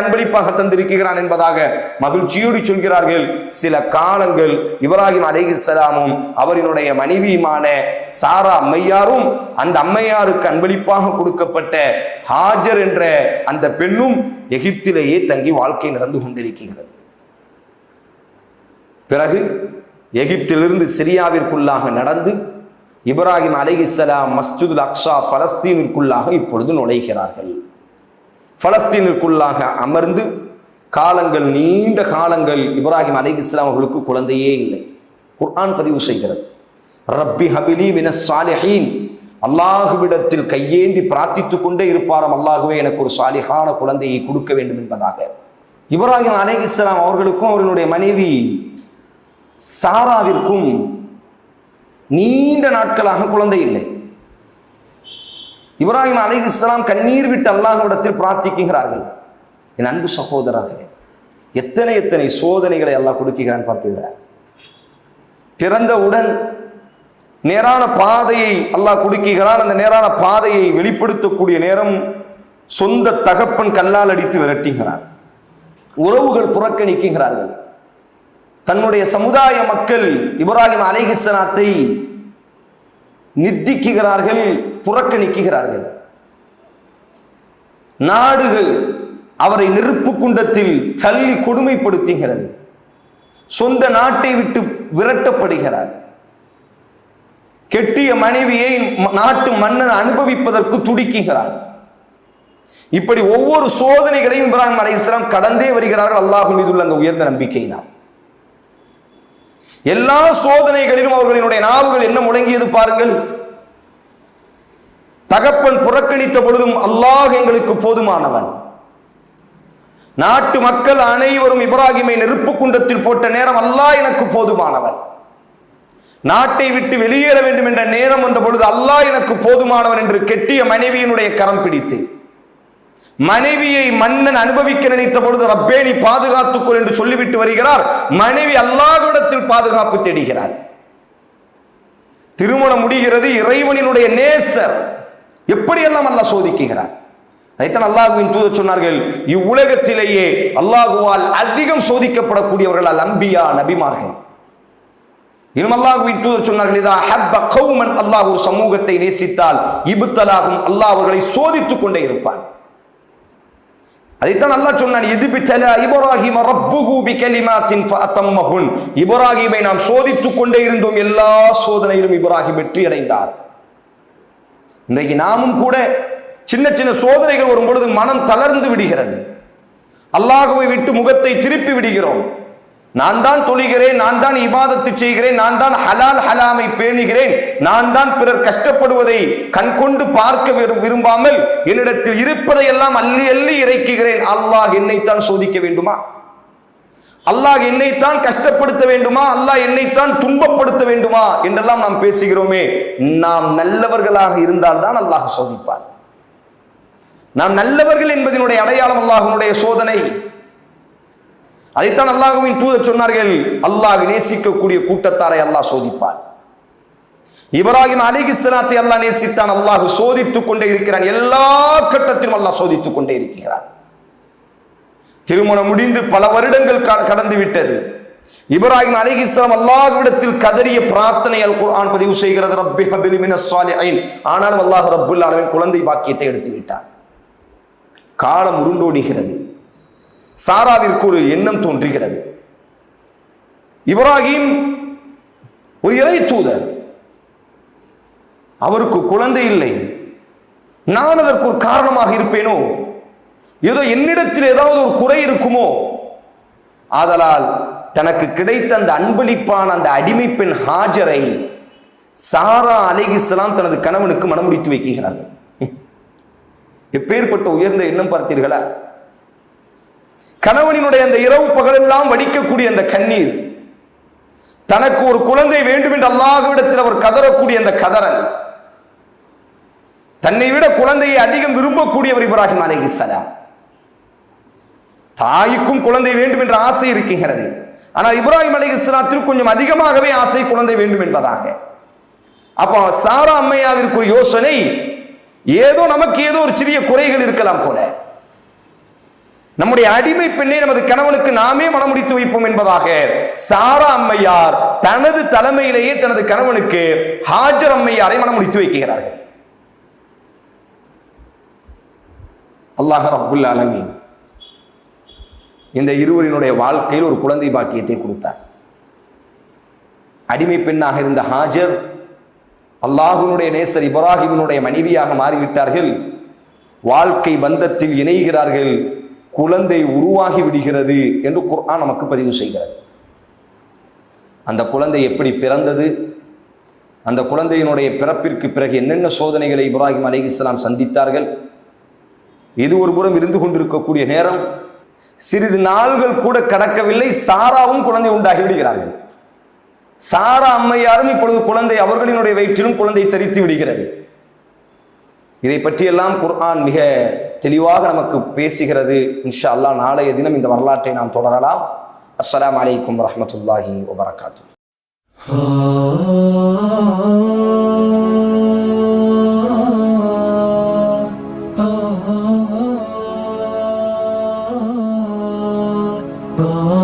அன்பளிப்பாக தந்திருக்கிறான் என்பதாக மகிழ்ச்சியோடு சொல்கிறார்கள். சில காலங்கள் இப்ராஹிம் அலைஹிஸ்ஸலாமும் அவரினுடைய மனைவியுமான சாரா அம்மையாரும் அந்த அம்மையாருக்கு அன்பளிப்பாக கொடுக்கப்பட்ட ஹாஜர் என்ற அந்த பெண்ணும் எகிப்திலேயே தங்கி வாழ்க்கை நடந்து கொண்டிருக்கிறது. பிறகு எகிப்திலிருந்து சிரியாவிற்குள்ளாக நடந்து இப்ராஹிம் அலைஹிஸ்ஸலாம் மஸ்ஜிதுல் அக்ஷா பலஸ்தீனிற்குள்ளாக இப்பொழுது நுழைகிறார்கள். பலஸ்தீனுக்குள்ளாக அமர்ந்து காலங்கள் நீண்ட காலங்கள் இப்ராஹிம் அலைஹிஸ்ஸலாம் அவர்களுக்கு குழந்தையே இல்லை. குர்ஆன் பதிவு செய்கிறது. ரப்பி ஹபிலி மின சாலிஹீன். அல்லாஹுவிடத்தில் கையேந்தி பிரார்த்தித்துக் கொண்டே இருப்பாராம். அல்லாஹுவே எனக்கு ஒரு சாலிஹான குழந்தையை கொடுக்க வேண்டும் என்பதாக. இப்ராஹிம் அலைஹிஸ்ஸலாம் அவர்களுக்கும் அவர்களுடைய மனைவி சாராவிற்கும் நீண்ட நாட்களாக குழந்தை இல்லை. இப்ராஹிம் அலைஹிஸ்ஸலாம் கண்ணீர் விட்டு அல்லாஹ்விடத்தில் பிரார்த்திக்கிறார்கள் என் அன்பு சகோதரர்களே எத்தனை எத்தனை சோதனைகளை அல்லாஹ் கொடுக்கிறான் பார்த்தீங்களா பிறந்தவுடன் நேரான பாதையை அல்லாஹ் கொடுக்கிறான் அந்த நேரான பாதையை வெளிப்படுத்தக்கூடிய நேரம் சொந்த தகப்பன் கல்லால் அடித்து விரட்டுகிறார் உறவுகள் புறக்கணிக்கிறார்கள் தன்னுடைய சமுதாய மக்கள் இப்ராஹிம் அலைஹிஸ்ஸலாத்தை நித்திக்குகிறார்கள் புறக்கணிக்கிறார்கள் நாடுகள் அவரை நெருப்பு குண்டத்தில் தள்ளி கொடுமைப்படுத்துகிறது. சொந்த நாட்டை விட்டு விரட்டப்படுகிறார். கெட்டிய மனைவியை ம- நாட்டு மன்னன் அனுபவிப்பதற்கு துடிக்குகிறார் இப்படி ஒவ்வொரு சோதனைகளையும் இப்ராஹிம் அலைஹிஸ்ஸலாம் கடந்தே வருகிறார்கள். அல்லாஹ் மீதுள்ள அந்த உயர்ந்த நம்பிக்கையினால். எல்லா சோதனைகளிலும் அவர்களினுடைய நாவுகள் என்ன முடங்கியது பாருங்கள். தகப்பன் புறக்கணித்த பொழுதும் அல்லாஹ் எங்களுக்கு போதுமானவன். நாட்டு மக்கள் அனைவரும் இப்ராஹிமை நெருப்பு குண்டத்தில் போட்ட நேரம் அல்லாஹ் எனக்கு போதுமானவன். நாட்டை விட்டு வெளியேற வேண்டும் என்ற நேரம் வந்த பொழுது அல்லாஹ் எனக்கு போதுமானவன் என்று கெட்டிய மனைவியினுடைய கரம் பிடித்து. மனைவியை மன்னன் அனுபவிக்க நினைத்த பொழுது ரப்பே நீ பாதுகாத்துக்கொள் என்று சொல்லிவிட்டு வருகிறார். மனைவி அல்லாதவிடத்தில் பாதுகாப்பு தேடுகிறார் திருமணம் முடிகிறது இறைவனினுடைய நேசர். எப்படியெல்லாம் அல்லாஹ் சோதிக்குகிறார் அதைத்தான் அல்லாஹுவின் தூதர் சொன்னார்கள் இவ்வுலகத்திலேயே அல்லாஹுவால் அதிகம் சோதிக்கப்படக்கூடியவர்கள் அம்பியா நபிமார்கள். இன்னும் அல்லாஹுவின் தூதர் சொன்னார்கள் இதா ஹப்ப கௌமன். அல்லாஹ் ஒரு சமூகத்தை நேசித்தால் இபுத்தலாகும் அல்லாஹ் அவர்களை சோதித்துக் கொண்டே இருப்பான். அதைத்தான் அல்லாஹ் சொன்னான் இது பிச்சல இப்ராஹிம் ரப்புஹு பிகலிமாத்தின் ஃபஅத்தம்மஹுன். இப்ராஹிமை நாம் சோதித்துக் கொண்டே இருந்தோம். எல்லா சோதனையிலும் இப்ராஹிம் வெற்றி அடைந்தார் இன்றைக்கு நாமும் கூட சின்ன சின்ன சோதனைகள் வரும் பொழுது மனம் தளர்ந்து விடுகிறது. அல்லாஹுவை விட்டு முகத்தை திருப்பி விடுகிறோம். நான் தான் தொழுகிறேன் நான் தான் இபாதத்து செய்கிறேன் நான் தான் ஹலால் ஹலாமை பேணுகிறேன் நான் தான் பிறர் கஷ்டப்படுவதை கண்கொண்டு பார்க்க விரும்பாமல் என்னிடத்தில் இருப்பதை எல்லாம் அள்ளி அள்ளி இறைக்குகிறேன். அல்லாஹ் என்னைத்தான் சோதிக்க வேண்டுமா? அல்லாஹ் என்னைத்தான் கஷ்டப்படுத்த வேண்டுமா? அல்லாஹ் என்னைத்தான் துன்பப்படுத்த வேண்டுமா? என்றெல்லாம் நாம் பேசுகிறோமே. நாம் நல்லவர்களாக இருந்தால்தான் அல்லாஹ் சோதிப்பார் நாம் நல்லவர்கள் என்பதனுடைய அடையாளம் அல்லாஹனுடைய சோதனை. அதைத்தான் அல்லாஹுவின் தூதர் சொன்னார்கள். அல்லாஹ் நேசிக்கக்கூடிய கூட்டத்தாரை அல்லாஹ் சோதிப்பார் இப்ராஹிம் அலிகிஸ்லாத்தை அல்லாஹ் நேசித்தான். அல்லாஹ் சோதித்துக் கொண்டே இருக்கிறான். எல்லா கட்டத்திலும் அல்லாஹ் சோதித்துக் கொண்டே இருக்கிறான். திருமணம் முடிந்து பல வருடங்கள் க- கடந்து விட்டது. இப்ராஹிம் அல்லாஹ் அல்லாஹ்விடத்தில் கதறிய பிரார்த்தனை அல் குர்ஆன் பதிவு செய்கிறது. ரப்பி ஹபிலி மினஸ் சாலிஹீன். ஆனாலும் அல்லாஹ் ரப்புல் ஆலமீன் குழந்தை பாக்கியத்தை எடுத்து விட்டார் காலம் உருண்டோடுகிறது. சாராவிற்கு ஒரு எண்ணம் தோன்றுகிறது. இப்ராஹிம் ஒரு இறை தூதர். அவருக்கு குழந்தை இல்லை. நான் அதற்கு ஒரு காரணமாக இருப்பேனோ? ஏதோ என்னிடத்தில் ஏதாவது ஒரு குறை இருக்குமோ? ஆதலால் தனக்கு கிடைத்த அந்த அன்பளிப்பான அந்த அடிமை பெண் ஹாஜரை சாரா அலைஹிஸ்ஸலாம் தனது கணவனுக்கு மனமுடித்து வைக்கிறார்கள் எப்பேற்பட்ட உயர்ந்த எண்ணம் பார்த்தீர்களா? கணவனினுடைய அந்த இரவு பகலெல்லாம் வடிக்கக்கூடிய அந்த கண்ணீர். தனக்கு ஒரு குழந்தை வேண்டும் என்று அல்லாஹ்விடத்தில் அவர் கதறக்கூடிய அந்த கதறல். தன்னை விட குழந்தையை அதிகம் விரும்பக்கூடியவர் இப்ராஹிம் அலைஹிஸ்ஸலாம் தாய்க்கும் குழந்தை வேண்டும் என்ற ஆசை இருக்கின்றது. ஆனால் இப்ராஹிம் அலைஹிஸ்ஸலாத்திற்கு கொஞ்சம் அதிகமாகவே ஆசை குழந்தை வேண்டும் என்பதாக. அப்போ சாரா அம்மையாவிற்கு ஒரு யோசனை ஏதோ நமக்கு ஏதோ ஒரு சிறிய குறைகள் இருக்கலாம் போல. நம்முடைய அடிமை பெண்ணை நமது கணவனுக்கு நாமே மனமுடித்து வைப்போம் என்பதாக சாரா அம்மையார் தனது தலைமையிலேயே தனது கணவனுக்கு ஹாஜர் அம்மையாரை மனமுடித்து வைக்கிறார்கள். அல்லாஹ் ரப்புல் அலமீன் இந்த இருவரினுடைய வாழ்க்கையில் ஒரு குழந்தை பாக்கியத்தை கொடுத்தார். அடிமை பெண்ணாக இருந்த ஹாஜர் அல்லாஹுனுடைய நேசர் இப்ராஹிமினுடைய மனைவியாக மாறிவிட்டார்கள். வாழ்க்கை பந்தத்தில் இணைகிறார்கள். குழந்தை உருவாகி விடுகிறது என்று குர்ஆன் நமக்கு பதிவு செய்கிறது. அந்த குழந்தை எப்படி பிறந்தது? அந்த குழந்தையினுடைய பிறப்பிற்கு பிறகு என்னென்ன சோதனைகளை இப்ராஹிம் அலி இஸ்லாம் சந்தித்தார்கள்? இது ஒரு புறம் இருந்து கொண்டிருக்கக்கூடிய நேரம். சிறிது நாள்கள் கூட கடக்கவில்லை. சாராவும் குழந்தை உண்டாகி விடுகிறார்கள். சாரா அம்மையாரும் இப்பொழுது குழந்தை அவர்களினுடைய வயிற்றிலும் குழந்தை தரித்து விடுகிறது. இதை பற்றியெல்லாம் குர்ஆன் மிக தெளிவாக நமக்கு பேசுகிறது இன்ஷா அல்லா நாளைய தினம் இந்த வரலாற்றை நாம் தொடரலாம் அஸ்லாம் வலைக்கம் வரமத்துல்லாஹி வபரகாத்து Oh